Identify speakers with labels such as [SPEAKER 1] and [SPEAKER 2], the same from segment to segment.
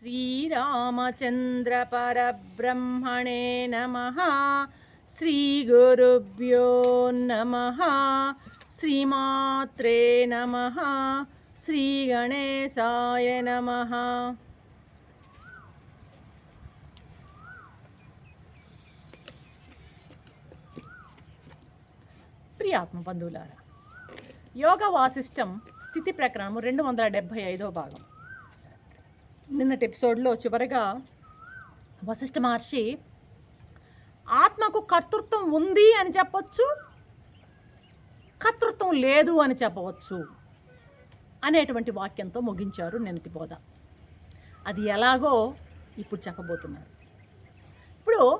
[SPEAKER 1] श्रीरामचन्द्रपरब्रह्मणे नमः श्रीगुरुभ्यो नमः श्रीमात्रे नमः श्रीगणेशाय नमः ప్రియాత్మ బంధువులారా యోగ వాసిష్టం స్థితి ప్రకరణము రెండు వందల డెబ్భై ఐదో భాగం నిన్నటి ఎపిసోడ్లో చివరగా వశిష్ఠ మహర్షి ఆత్మకు కర్తృత్వం ఉంది అని చెప్పొచ్చు కర్తృత్వం లేదు అని చెప్పవచ్చు అనేటువంటి వాక్యంతో ముగించారు నిన్నటి బోధ. అది ఎలాగో ఇప్పుడు చెప్పబోతున్నారు. ఇప్పుడు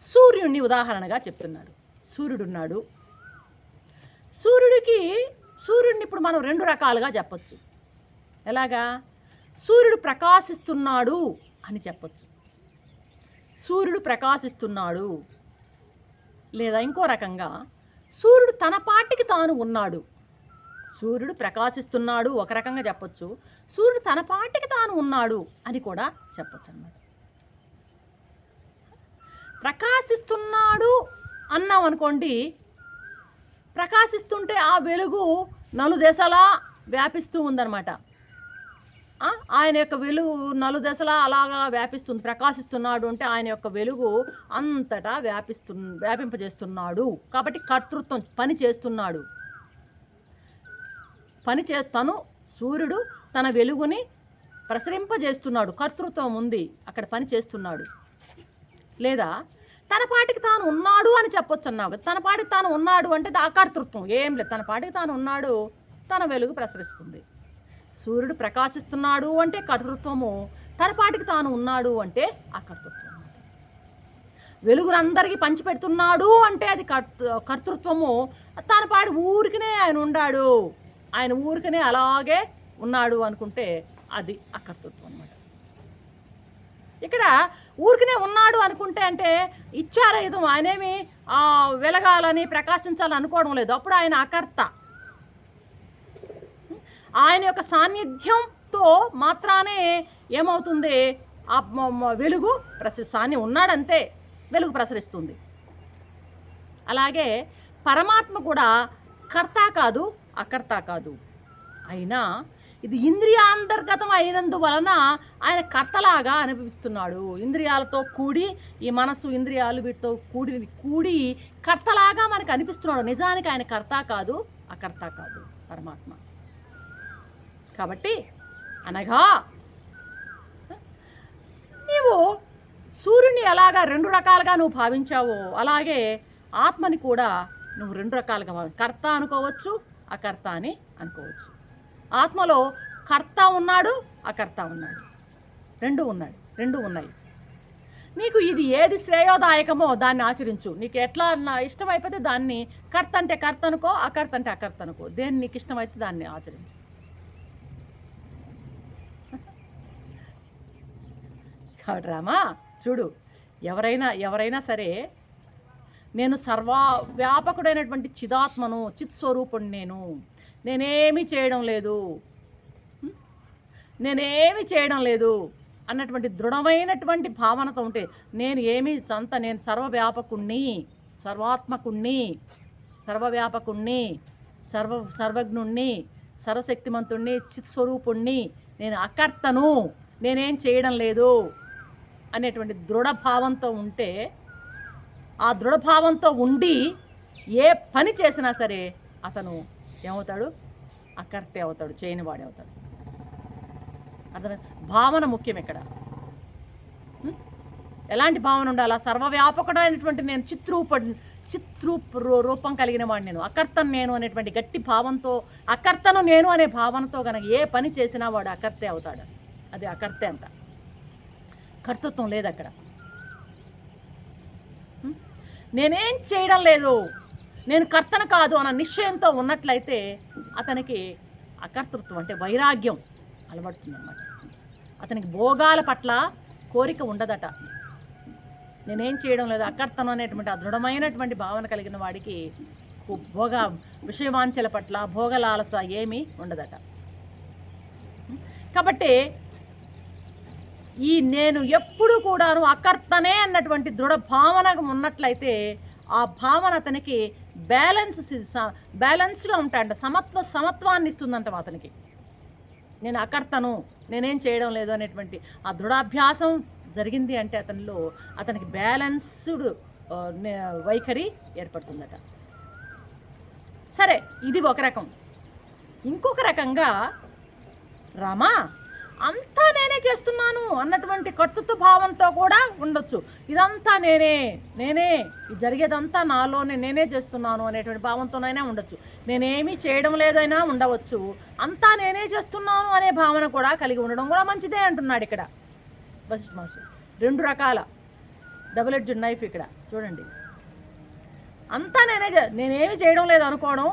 [SPEAKER 1] సూర్యుడిని ఉదాహరణగా చెప్తున్నారు సూర్యుడున్నాడు. సూర్యుడికి సూర్యుడిని ఇప్పుడు మనం రెండు రకాలుగా చెప్పచ్చు. ఎలాగా? సూర్యుడు ప్రకాశిస్తున్నాడు అని చెప్పొచ్చు. సూర్యుడు ప్రకాశిస్తున్నాడు. లేదా ఇంకో రకంగా సూర్యుడు తన పాటికి తాను ఉన్నాడు. సూర్యుడు ప్రకాశిస్తున్నాడు ఒక రకంగా చెప్పొచ్చు. సూర్యుడు తన పాటికి తాను ఉన్నాడు అని కూడా చెప్పొచ్చు అన్నమాట. ప్రకాశిస్తున్నాడు అన్నాం అనుకోండి ప్రకాశిస్తుంటే ఆ వెలుగు నలుదెసలా వ్యాపిస్తూ ఉందన్నమాట. ఆయన యొక్క వెలుగు నలుదశలా అలాగా వ్యాపిస్తుంది ప్రకాశిస్తున్నాడు అంటే ఆయన యొక్క వెలుగు అంతటా వ్యాపిస్తు వ్యాపింపజేస్తున్నాడు. కాబట్టి కర్తృత్వం పని చేస్తున్నాడు. పని చే తను సూర్యుడు తన వెలుగుని ప్రసరింపజేస్తున్నాడు. కర్తృత్వం ఉంది అక్కడ పని చేస్తున్నాడు. లేదా తన పాటికి తాను ఉన్నాడు అని చెప్పొచ్చు అన్నావు. తన పాటికి తాను ఉన్నాడు అంటే అకర్తృత్వం ఏం లేదు. తన పాటికి తాను ఉన్నాడు తన వెలుగు ప్రసరిస్తుంది. సూర్యుడు ప్రకాశిస్తున్నాడు అంటే కర్తృత్వము తనపాటికి తాను ఉన్నాడు అంటే అకర్తృత్వం. వెలుగునందరికీ పంచిపెడుతున్నాడు అంటే అది కర్త కర్తృత్వము. తన పాటి ఊరికనే ఆయన ఉండాడు. ఆయన ఊరికనే అలాగే ఉన్నాడు అనుకుంటే అది అకర్తృత్వం అనమాట ఇక్కడ ఊరికనే ఉన్నాడు అనుకుంటే అంటే ఇచ్చారహితం. ఆయనేమి వెలగాలని ప్రకాశించాలని అనుకోవడం లేదు. అప్పుడు ఆయన అకర్త. ఆయన యొక్క సాన్నిధ్యంతో మాత్రానే ఏమవుతుంది? ఆ వెలుగు ప్రసరి సాన్ని ఉన్నాడంతే. వెలుగు ప్రసరిస్తుంది. అలాగే పరమాత్మ కూడా కర్త కాదు అకర్త కాదు. అయినా ఇది ఇంద్రియాంతర్గతం అయినందువలన ఆయన కర్తలాగా అనిపిస్తున్నాడు ఇంద్రియాలతో కూడి ఈ మనసు ఇంద్రియాలు వీటితో కూడి కూడి కర్తలాగా మనకు అనిపిస్తున్నాడు. నిజానికి ఆయన కర్త కాదు అకర్త కాదు పరమాత్మ. కాబట్టి అనగా నీవు సూర్యుని ఎలాగా రెండు రకాలుగా నువ్వు భావించావో అలాగే ఆత్మని కూడా నువ్వు రెండు రకాలుగా భావి కర్త అనుకోవచ్చు అకర్త అని అనుకోవచ్చు. ఆత్మలో కర్త ఉన్నాడు అకర్త ఉన్నాడు. రెండు ఉన్నాడు రెండు ఉన్నాయి. నీకు ఇది ఏది శ్రేయోదాయకమో దాన్ని ఆచరించు. నీకు ఎట్లా నా ఇష్టమైపోతే దాన్ని కర్త అంటే కర్త అనుకో అకర్త అంటే అకర్త అనుకో. దేన్ని నీకు ఇష్టమైతే దాన్ని ఆచరించు. కాబట్టి రామా చూడు ఎవరైనా ఎవరైనా సరే నేను సర్వా వ్యాపకుడైనటువంటి చిదాత్మను చిత్ స్వరూపుణ్ణి నేను. నేనేమి చేయడం లేదు. నేనేమి చేయడం లేదు అన్నటువంటి దృఢమైనటువంటి భావనతో ఉంటే నేను ఏమి సంత నేను సర్వవ్యాపకుణ్ణి సర్వాత్మకుణ్ణి సర్వవ్యాపకుణ్ణి సర్వ సర్వజ్ఞుణ్ణి సర్వశక్తిమంతుణ్ణి చిత్ స్వరూపుణ్ణి నేను అకర్తను. నేనేం చేయడం లేదు. అనేటువంటి దృఢభావంతో ఉంటే ఆ దృఢభావంతో ఉండి ఏ పని చేసినా సరే అతను ఏమవుతాడు? అకర్తే అవుతాడు చేయని వాడే అవుతాడు. అతను భావన ముఖ్యం ఇక్కడ. ఎలాంటి భావన ఉండాలా? సర్వవ్యాపకమైనటువంటి నేను చిత్రూప చిత్రూప రూపం కలిగిన వాడిని నేను. అకర్తను నేను అనేటువంటి గట్టి భావంతో అకర్తను నేను అనే భావనతో కనుక ఏ పని చేసినా వాడు అకర్తే అవుతాడు. అది అకర్తే అంట. కర్తృత్వం లేదు అక్కడ. నేనేం చేయడం లేదు. నేను కర్తన కాదు అన్న నిశ్చయంతో ఉన్నట్లయితే అతనికి అకర్తృత్వం అంటే వైరాగ్యం అలవడుతుందన్నమాట. అతనికి భోగాల పట్ల కోరిక ఉండదట. నేనేం చేయడం లేదు. అకర్తనం అనేటువంటి ఆ దృఢమైనటువంటి భావన కలిగిన వాడికి భోగ విషయవాంఛల పట్ల భోగలాలస ఏమీ ఉండదట. కాబట్టి ఈ నేను ఎప్పుడు కూడాను అకర్తనే అన్నటువంటి దృఢ భావన ఉన్నట్లయితే ఆ భావన అతనికి బ్యాలెన్స్ బ్యాలెన్స్గా ఉంటాడంట సమత్వ సమత్వాన్ని ఇస్తుందంట అతనికి. నేను అకర్తను నేనేం చేయడం లేదు అనేటువంటి ఆ దృఢాభ్యాసం జరిగింది అంటే అతనిలో అతనికి బ్యాలెన్స్డ్ నే- వైఖరి ఏర్పడుతుందట. సరే ఇది ఒక రకం. ఇంకొక రకంగా రామా అంతా నేనే చేస్తున్నాను అన్నటువంటి కర్తృత్వ భావంతో కూడా ఉండొచ్చు. ఇదంతా నేనే నేనే ఇది జరిగేదంతా నాలోనే నేనే చేస్తున్నాను అనేటువంటి భావంతోనైనా ఉండొచ్చు. నేనేమీ చేయడం లేదైనా ఉండవచ్చు. అంతా నేనే చేస్తున్నాను అనే భావన కూడా కలిగి ఉండడం కూడా మంచిదే అంటున్నాడు ఇక్కడ. వశిష్ఠ మహర్షి. రెండు రకాల. డబుల్ ఎడ్జ్ నైఫ్ ఇక్కడ. చూడండి. అంతా నేనే చే- నేనేమి చేయడం లేదు అనుకోవడం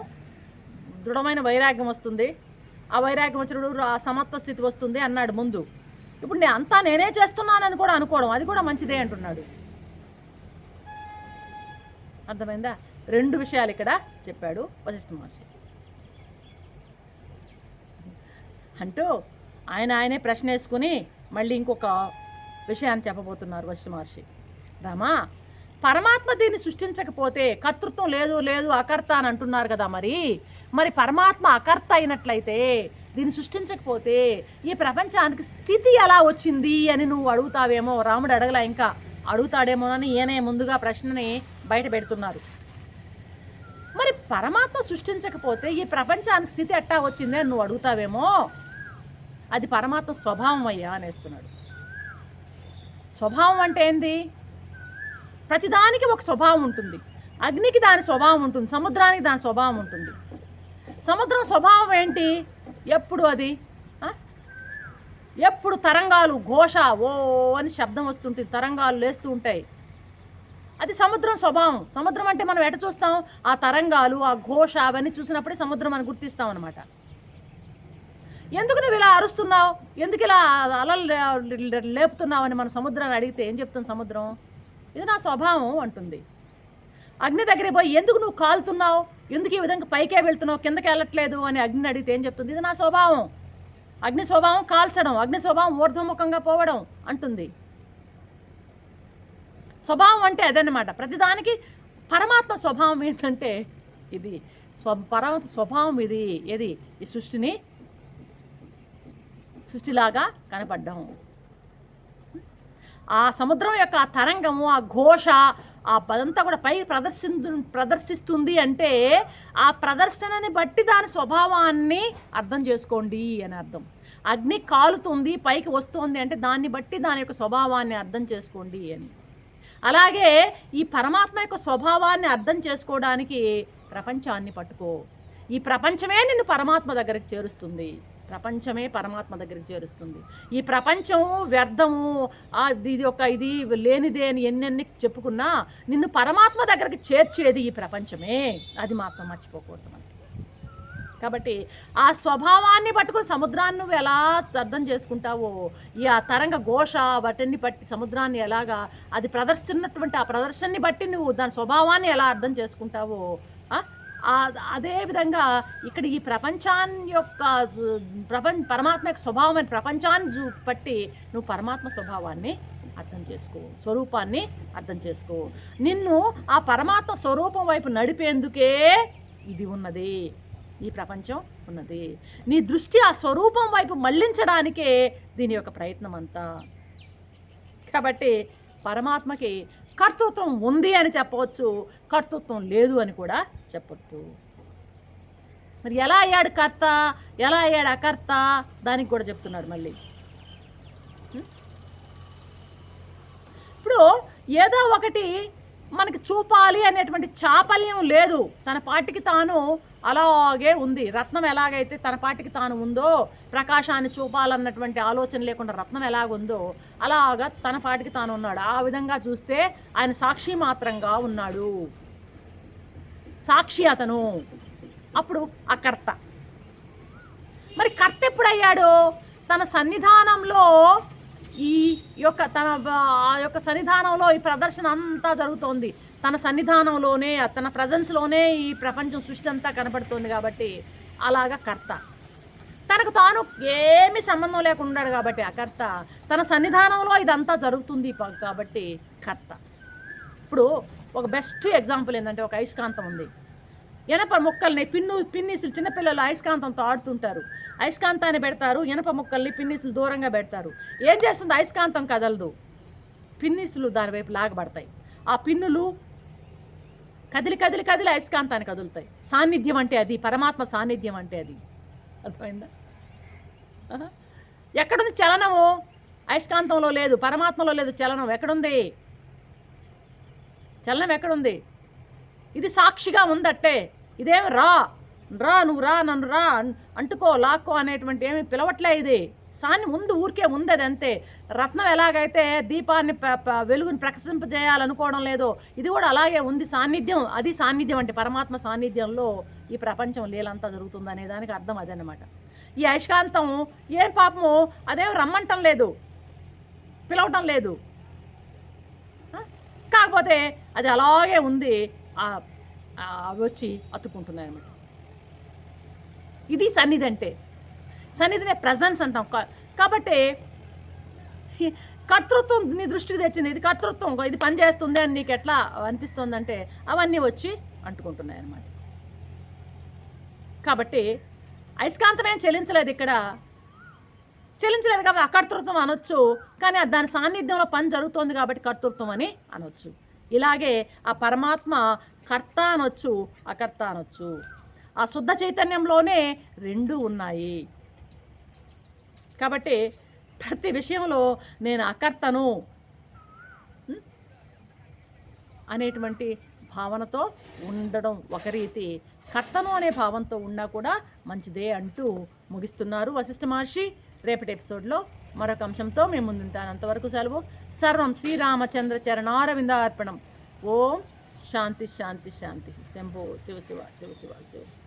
[SPEAKER 1] దృఢమైన వైరాగ్యం వస్తుంది. ఆ వైరాగ్యం వచ్చినప్పుడు ఆ సమత్వ స్థితి వస్తుంది అన్నాడు ముందు. ఇప్పుడు నేను అంతా నేనే చేస్తున్నానని కూడా అనుకోవడం అది కూడా మంచిదే అంటున్నాడు. అర్థమైందా? రెండు విషయాలు ఇక్కడ చెప్పాడు వశిష్ఠ మహర్షి. అంటూ ఆయన ఆయనే ప్రశ్న వేసుకుని మళ్ళీ ఇంకొక విషయాన్ని చెప్పబోతున్నారు వశిష్ఠ మహర్షి. రామా పరమాత్మ దీన్ని సృష్టించకపోతే కర్తృత్వం లేదు లేదు అకర్త అని అంటున్నారు కదా మరి. మరి పరమాత్మ అకర్త అయినట్లయితే దీన్ని సృష్టించకపోతే ఈ ప్రపంచానికి స్థితి ఎలా వచ్చింది అని నువ్వు అడుగుతావేమో? రాముడు అడగలా ఇంకా. అడుగుతాడేమోనని ఈయనే ముందుగా ప్రశ్నని బయట పెడుతున్నారు. మరి పరమాత్మ సృష్టించకపోతే ఈ ప్రపంచానికి స్థితి ఎట్టా వచ్చింది అని నువ్వు అడుగుతావేమో? అది పరమాత్మ స్వభావం అయ్యా అనేస్తున్నాడు. స్వభావం అంటే ఏంది? ప్రతిదానికి ఒక స్వభావం ఉంటుంది. అగ్నికి దాని స్వభావం ఉంటుంది. సముద్రానికి దాని స్వభావం ఉంటుంది. సముద్రం స్వభావం ఏంటి? ఎప్పుడు అది? ఎప్పుడు తరంగాలు ఘోష ఓ అని శబ్దం వస్తుంటుంది తరంగాలు లేస్తూ ఉంటాయి. అది సముద్రం స్వభావం. సముద్రం అంటే మనం ఎట చూస్తాం? ఆ తరంగాలు ఆ ఘోష అవన్నీ చూసినప్పుడే సముద్రం అని గుర్తిస్తాం అనమాట ఎందుకు నువ్వు ఇలా అరుస్తున్నావు? ఎందుకు ఇలా అలలు లేపుతున్నావు అని మన సముద్రాన్ని అడిగితే ఏం చెప్తుంది సముద్రం? ఇది నా స్వభావం అంటుంది. అగ్ని దగ్గరికి పోయి ఎందుకు నువ్వు కాలుతున్నావు? ఎందుకు ఈ విధంగా పైకే వెళ్తున్నావు? కిందకి వెళ్ళట్లేదు అని అగ్ని అడిగితే ఏం చెప్తుంది? ఇది నా స్వభావం. అగ్ని స్వభావం కాల్చడం అగ్ని స్వభావం ఊర్ధ్వముఖంగా పోవడం అంటుంది. స్వభావం అంటే అదనమాట ప్రతిదానికి పరమాత్మ స్వభావం ఏంటంటే ఇది. స్వ పరమాత్మ స్వభావం ఇది. ఏది? ఈ సృష్టిని సృష్టిలాగా కనపడ్డం. ఆ సముద్రం యొక్క ఆ తరంగము ఆ ఘోష ఆ పదంతా కూడా పై ప్రదర్శి ప్రదర్శిస్తుంది అంటే ఆ ప్రదర్శనని బట్టి దాని స్వభావాన్ని అర్థం చేసుకోండి అని అర్థం. అగ్ని కాలుతుంది పైకి వస్తుంది అంటే దాన్ని బట్టి దాని యొక్క స్వభావాన్ని అర్థం చేసుకోండి అని. అలాగే ఈ పరమాత్మ యొక్క స్వభావాన్ని అర్థం చేసుకోవడానికి ప్రపంచాన్ని పట్టుకో. ఈ ప్రపంచమే నిన్ను పరమాత్మ దగ్గరికి చేరుస్తుంది. ప్రపంచమే పరమాత్మ దగ్గరికి చేరుస్తుంది. ఈ ప్రపంచం వ్యర్థము ఇది ఒక ఇది లేనిదే అని ఎన్నెన్ని చెప్పుకున్నా నిన్ను పరమాత్మ దగ్గరికి చేర్చేది ఈ ప్రపంచమే. అది మాత్రం మర్చిపోకూడదు మనం. కాబట్టి ఆ స్వభావాన్ని పట్టుకుని సముద్రాన్ని నువ్వు ఎలా అర్థం చేసుకుంటావో ఈ ఆ తరంగ ఘోష వాటిని బట్టి సముద్రాన్ని ఎలాగా అది ప్రదర్శిస్తున్నటువంటి ఆ ప్రదర్శనని బట్టి నువ్వు దాని స్వభావాన్ని ఎలా అర్థం చేసుకుంటావో అదే విధంగా ఇక్కడ ఈ ప్రపంచాన్ని యొక్క ప్రపంచ పరమాత్మ యొక్క స్వభావం అని ప్రపంచాన్ని పట్టి నువ్వు పరమాత్మ స్వభావాన్ని అర్థం చేసుకో స్వరూపాన్ని అర్థం చేసుకో. నిన్ను ఆ పరమాత్మ స్వరూపం వైపు నడిపేందుకే ఇది ఉన్నది. ఈ ప్రపంచం ఉన్నది. నీ దృష్టి ఆ స్వరూపం వైపు మళ్ళించడానికే దీని యొక్క ప్రయత్నం అంతా కాబట్టి పరమాత్మకి కర్తృత్వం ఉంది అని చెప్పవచ్చు కర్తృత్వం లేదు అని కూడా చెప్పొద్దు. మరి ఎలా అయ్యాడు కర్త? ఎలా అయ్యాడు అకర్త? దానికి కూడా చెప్తున్నాడు మళ్ళీ. ఇప్పుడు ఏదో ఒకటి మనకి చూపాలి అనేటువంటి చాపల్యం లేదు. తన పాటికి తాను అలాగే ఉంది. రత్నం ఎలాగైతే తన పాటికి తాను ఉందో ప్రకాశాన్ని చూపాలన్నటువంటి ఆలోచన లేకుండా రత్నం ఎలాగుందో అలాగా తన పాటికి తాను ఉన్నాడు. ఆ విధంగా చూస్తే ఆయన సాక్షి మాత్రంగా ఉన్నాడు. సాక్షి అతను. అప్పుడు ఆ కర్త. మరి కర్త ఎప్పుడయ్యాడు? తన సన్నిధానంలో ఈ యొక్క తన ఆ యొక్క సన్నిధానంలో ఈ ప్రదర్శన అంతా జరుగుతోంది. తన సన్నిధానంలోనే తన ప్రజెన్స్లోనే ఈ ప్రపంచం సృష్టి అంతా కనబడుతుంది కాబట్టి అలాగా కర్త. తనకు తాను ఏమి సంబంధం లేకుండా ఉన్నాడు కాబట్టి కర్త తన సన్నిధానంలో ఇదంతా జరుగుతుంది కాబట్టి కర్త. ఇప్పుడు ఒక బెస్ట్ ఎగ్జాంపుల్ ఏంటంటే ఒక అయస్కాంతం ఉంది. ఇనప మొక్కల్ని పిన్ను పిన్నీసులు చిన్నపిల్లలు అయస్కాంతంతో ఆడుతుంటారు. అయస్కాంతాన్ని పెడతారు ఇనప మొక్కల్ని పిన్నీసులు దూరంగా పెడతారు. ఏం చేస్తుంది? అయస్కాంతం కదలదు. పిన్నీసులు దానివైపు లాగబడతాయి. ఆ పిన్నులు కదిలి కదిలి కదిలి అయస్కాంతాన్ని కదులుతాయి. సాన్నిధ్యం అంటే అది పరమాత్మ సాన్నిధ్యం అంటే అది. అర్థమైందా? ఎక్కడుంది చలనము? అయస్కాంతంలో లేదు పరమాత్మలో లేదు చలనం. ఎక్కడుంది? చలనం ఎక్కడుంది? ఇది సాక్షిగా ఉందట్టే. ఇదేం రా? రా నువ్వు రా నన్ను రా అంటుకో లాక్కో అనేటువంటి ఏమి పిలవట్లే ఇది. సాన్ని ముందు ఊరికే ఉంది అంతే రత్నం ఎలాగైతే దీపాన్ని వెలుగుని ప్రకటింపజేయాలనుకోవడం లేదో ఇది కూడా అలాగే ఉంది సాన్నిధ్యం. అది సాన్నిధ్యం అంటే పరమాత్మ సాన్నిధ్యంలో ఈ ప్రపంచం లీలంతా జరుగుతుంది అనే దానికి అర్థం అదనమాట ఈ అయస్కాంతం ఏం పాపము అదేం రమ్మంటం లేదు. పిలవటం లేదు. కాకపోతే అది అలాగే ఉంది. అవి వచ్చి అతుక్కుంటున్నాయి అన్నమాట ఇది సన్నిధి అంటే. సన్నిధినే ప్రజెన్స్ అంటాం. కా- కాబట్టి కర్తృత్వం నీ దృష్టికి తెచ్చింది. ఇది కర్తృత్వం. ఇది పని చేస్తుంది అని నీకు ఎట్లా అనిపిస్తుందంటే అవన్నీ వచ్చి అంటుకుంటున్నాయి అన్నమాట. కాబట్టి అయస్కాంతమేం చెల్లించలేదు ఇక్కడ. చెల్లించలేదు కాబట్టి అకర్తృత్వం అనొచ్చు కానీ దాని సాన్నిధ్యంలో పని జరుగుతోంది కాబట్టి కర్తృత్వం అని అనొచ్చు. ఇలాగే ఆ పరమాత్మ కర్త అనొచ్చు అకర్త అనొచ్చు. ఆ శుద్ధ చైతన్యంలోనే రెండు ఉన్నాయి. కాబట్టి ప్రతి విషయంలో నేను అకర్తను. అనేటువంటి భావనతో ఉండడం ఒక రీతి. కర్తను అనే భావంతో ఉన్నా కూడా మంచిదే అంటూ ముగిస్తున్నారు వశిష్ఠ మహర్షి. రేపటి ఎపిసోడ్లో మరొక అంశంతో మేము ముందుంటాను. అంతవరకు సెలవు. సర్వం శ్రీరామచంద్ర చరణారవిందార్పణం. ఓం శాంతి శాంతి శాంతి. శంభో శివ శివ శివ శివ శివ శివ.